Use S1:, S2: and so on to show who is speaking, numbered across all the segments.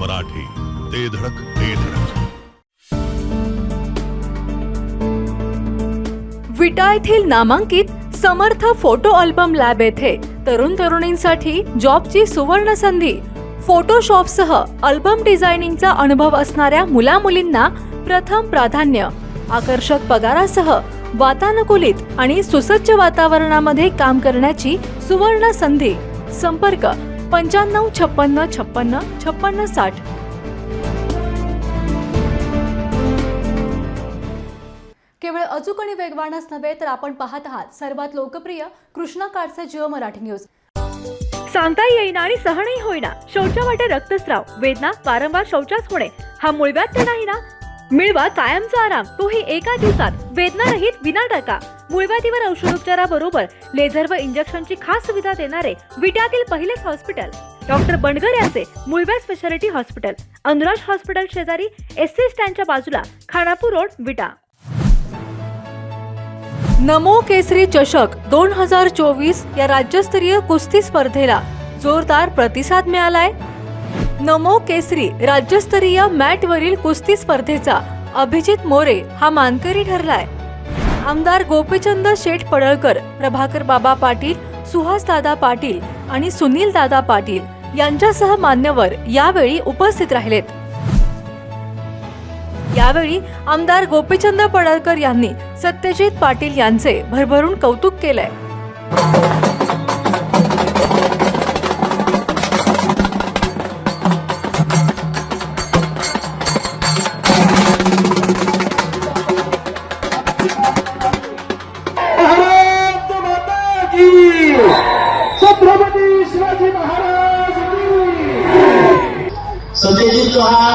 S1: मराठी ते धडक ते धडक.
S2: विटा येथील नामांकित समर्थ फोटो अल्बम लॅब येथे तरुण तरुणींसाठी जॉबची सुवर्ण संधी. फोटोशॉपसह अल्बम डिझायनिंगचा अनुभव असणाऱ्या मुला मुलींना प्रथम प्राधान्य. आकर्षक पगारासह वातानुकूलित आणि सुसज्ज वातावरणामध्ये काम करण्याची सुवर्ण संधी. संपर्क पंच्याण्णव छप्पन्न छप्पन्न छप्पन्न साठ. केवळ अचूक आणि वेगवानच नव्हे तर आपण पाहत आहात सर्वात लोकप्रिय कृष्णा काडचे जिओ मराठी न्यूज. सांगता येईना आणि सहनही होईना. शौचावाटे रक्तस्राव वेदना वारंवार शौचास होणे. हा मूळव्याध तर नाही ना? मिळवा कायमचा आराम. तोही एका दिवसात. वेदनारहित विना टाका मूळव्याधीवर औषधोपचाराबरोबर लेझर व इंजेक्शनची खास सुविधा देणारे विट्यातील पहिलेच हॉस्पिटल. डॉक्टर बंडगर यांचे मुळव्या स्पेशालिटी हॉस्पिटल. अनुराज हॉस्पिटल शेजारी एस सी स्टँडच्या बाजूला खानापूर रोड विटा. नमो केसरी चषक दोन हजार चोवीस या राज्यस्तरीय कुस्ती स्पर्धेला जोरदार प्रतिसाद मिळालाय. नमो केसरी राज्यस्तरीय मॅटवरील कुस्ती स्पर्धेचा अभिजित मोरे हा मानकरी ठरलाय. आमदार गोपीचंद शेठ पडळकर प्रभाकर बाबा पाटील सुहास दादा पाटील आणि सुनील दादा पाटील यांच्यासह मान्यवर यावेळी उपस्थित राहिलेत. यावेळी आमदार गोपीचंद पडळकर यांनी सत्यजित पाटील यांचे भरभरून कौतुक केलंय.
S3: शिवाजी महाराज की
S4: सत्यजित हा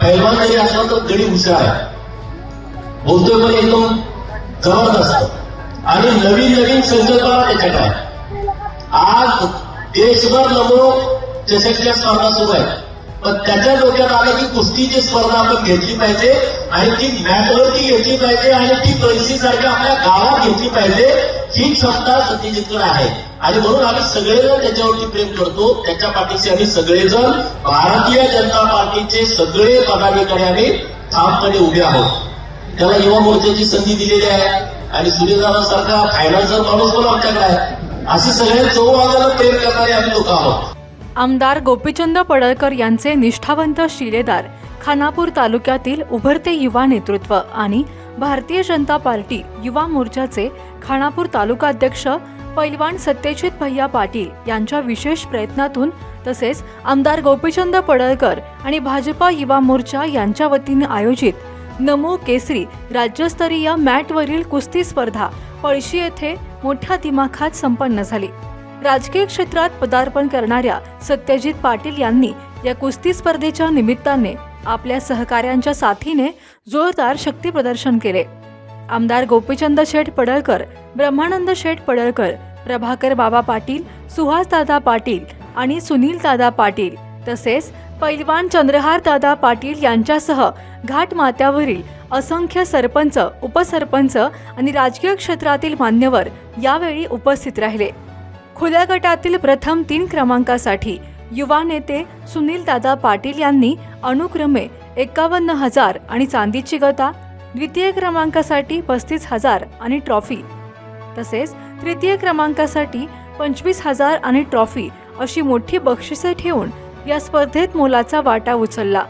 S4: पैलवान जरी असला तर गडी हुशार आहे. बोलतोय पण एकदम जबरदस्त. आणि नवीन नवीन संकल्पना त्याच्यात आहे आज देशभर नमो चषकच्या स्पर्धा सुरू आहेत. पण त्याच्या डोक्यात आलं की कुस्तीची स्पर्धा आपण घेतली पाहिजे आणि ती मॅटवरती घेतली पाहिजे आणि ती पैसीसारखी आपल्या गावात घेतली पाहिजे. ही क्षमता सत्यजितकडे आहे. आणि म्हणून आम्ही सगळेजण त्याच्यावरती प्रेम करतो. त्याच्या पाठीशी आम्ही सगळेजण भारतीय जनता पार्टीचे सगळे पदाधिकारी आम्ही ठामपणे उभे आहोत. त्याला युवा मोर्चाची संधी दिलेली आहे. आणि सुनीलदारांसारखा फायनान्सर माणूस पण आमच्याकडे आहे. असे सगळे चौभागाला प्रेम करणारे आम्ही लोक आहोत.
S2: आमदार गोपीचंद पडळकर यांचे निष्ठावंत शिलेदार खानापूर तालुक्यातील उभरते युवा नेतृत्व आणि भारतीय जनता पार्टी युवा मोर्चाचे खानापूर तालुका अध्यक्ष पैलवान सत्यजित भैया पाटील यांच्या विशेष प्रयत्नातून तसेच आमदार गोपीचंद पडळकर आणि भाजपा युवा मोर्चा यांच्या वतीने आयोजित नमो केसरी राज्यस्तरीय मॅटवरील कुस्ती स्पर्धा पळशी येथे मोठ्या दिमाखात संपन्न झाली. राजकीय क्षेत्रात पदार्पण करणाऱ्या सत्यजित पाटील यांनी या कुस्ती स्पर्धेच्या निमित्ताने आपल्या सहकाऱ्यांच्या साथीने जोरदार शक्ती प्रदर्शन केले. आमदार गोपीचंद शेठ पडळकर ब्रह्मानंद शेठ पडळकर प्रभाकर बाबा पाटील सुहास दादा पाटील आणि सुनील दादा पाटील तसेच पैलवान चंद्रहार दादा पाटील यांच्यासह घाटमात्यावरील असंख्य सरपंच उपसरपंच आणि राजकीय क्षेत्रातील मान्यवर यावेळी उपस्थित राहिले. खुल्या गटातील प्रथम तीन क्रमांकासाठी युवा नेते सुनील दादा पाटील यांनी अनुक्रमे एकावन्न हजार आणि चांदीची गदा द्वितीय क्रमांकासाठी पस्तीस हजार आणि ट्रॉफी. तसेच तृतीय क्रमांकासाठी पंचवीस हजार आणि ट्रॉफी अशी मोठी बक्षिसे ठेवून या स्पर्धेत मोलाचा वाटा उचलला.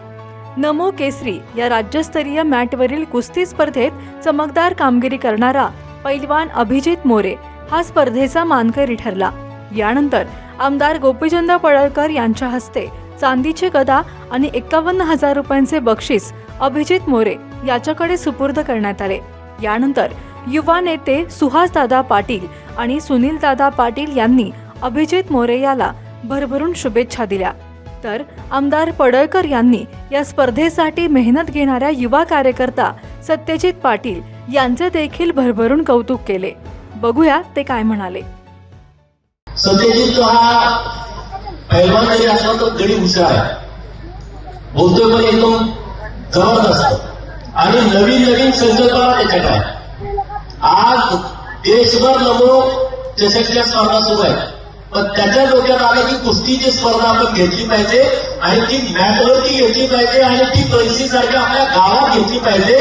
S2: नमो केसरी या राज्यस्तरीय मॅटवरील कुस्ती स्पर्धेत चमकदार कामगिरी करणारा पैलवान अभिजित मोरे हा स्पर्धेचा मानकरी ठरला. यानंतर आमदार गोपीचंद पडळकर यांच्या हस्ते चांदीची गदा आणि एकावन्न हजार रुपयांचे बक्षीस अभिजित मोरे याच्याकडे सुपूर्द करण्यात आले. यानंतर युवा नेते सुहासदादा पाटील आणि सुनीलदादा पाटील यांनी अभिजित मोरे याला भरभरून शुभेच्छा दिल्या. तर आमदार पडळकर यांनी या स्पर्धेसाठी मेहनत घेणाऱ्या युवा कार्यकर्ता सत्यजित पाटील यांचे देखील भरभरून कौतुक केले. बघूया ते काय म्हणाले.
S4: सत्यजित हा पैलवान जरी असला गडी हुशार आहे. बोलतोय पण एकदम जबरदस्त. आणि नवीन नवीन संकल्पना त्याच्यात आहे आज देशभर नमो चषकच्या स्पर्धा सुरू आहेत. पण त्याच्या डोक्यात आलं की कुस्तीची स्पर्धा आपण घेतली पाहिजे आणि ती मॅटवरती घेतली पाहिजे आणि ती पैसे सारख्या आपल्या गावात घेतली पाहिजे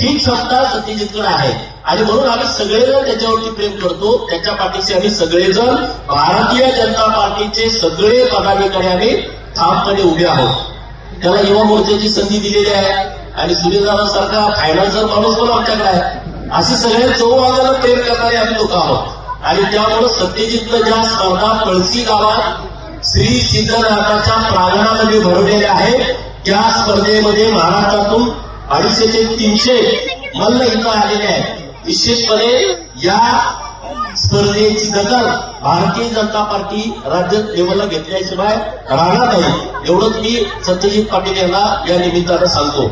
S4: ही क्षमता सत्यजितकडे आहे. आणि म्हणून आम्ही सगळेजण त्याच्यावरती प्रेम करतो. त्याच्या पाठीशी आम्ही सगळेजण भारतीय जनता पार्टीचे सगळे पदाधिकारी आम्ही ठामपणे उभे आहोत. त्याला युवा मोर्चाची संधी दिलेली आहे. आणि सुनीलदारांसारखा फायनान्सर माणूस पण आमच्याकडे आहे. असे सगळे चौवागाला प्रेम करणारे आम्ही लोक आहोत. आणि त्यामुळे सत्यजितनं ज्या स्पर्धा पळसी गावात श्री सिद्धनाथाच्या प्रांगणामध्ये भरवलेल्या आहेत त्या स्पर्धेमध्ये महाराष्ट्रातून अडीचशे ते तीनशे मल्ल इथं आलेले आहेत. विशेषपणे या स्पर्धेची दखल भारतीय जनता पार्टी राज्य लेवलला घेतल्याशिवाय राहणार नाही. एवढंच मी सत्यजित पाटील यांना या निमित्तानं सांगतो.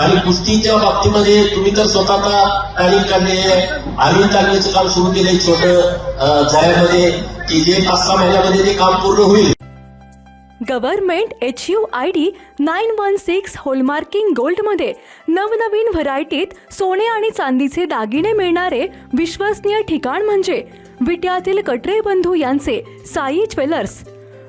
S4: आणि कुस्तीच्या बाबतीमध्ये तुम्ही तर स्वतःचा तालीम काढले आहे. आम्ही तालमीचं काम सुरू केलंय छोट जायामध्ये की जे पाच सहा महिन्यामध्ये ते काम पूर्ण होईल.
S2: Government H U I D nine one six hallmarking गोल्डमध्ये नवनवीन व्हरायटीत सोने आणि चांदीचे दागिने मिळणारे विश्वसनीय ठिकाण म्हणजे विट्यातील कटरे बंधू यांचे साई ज्वेलर्स.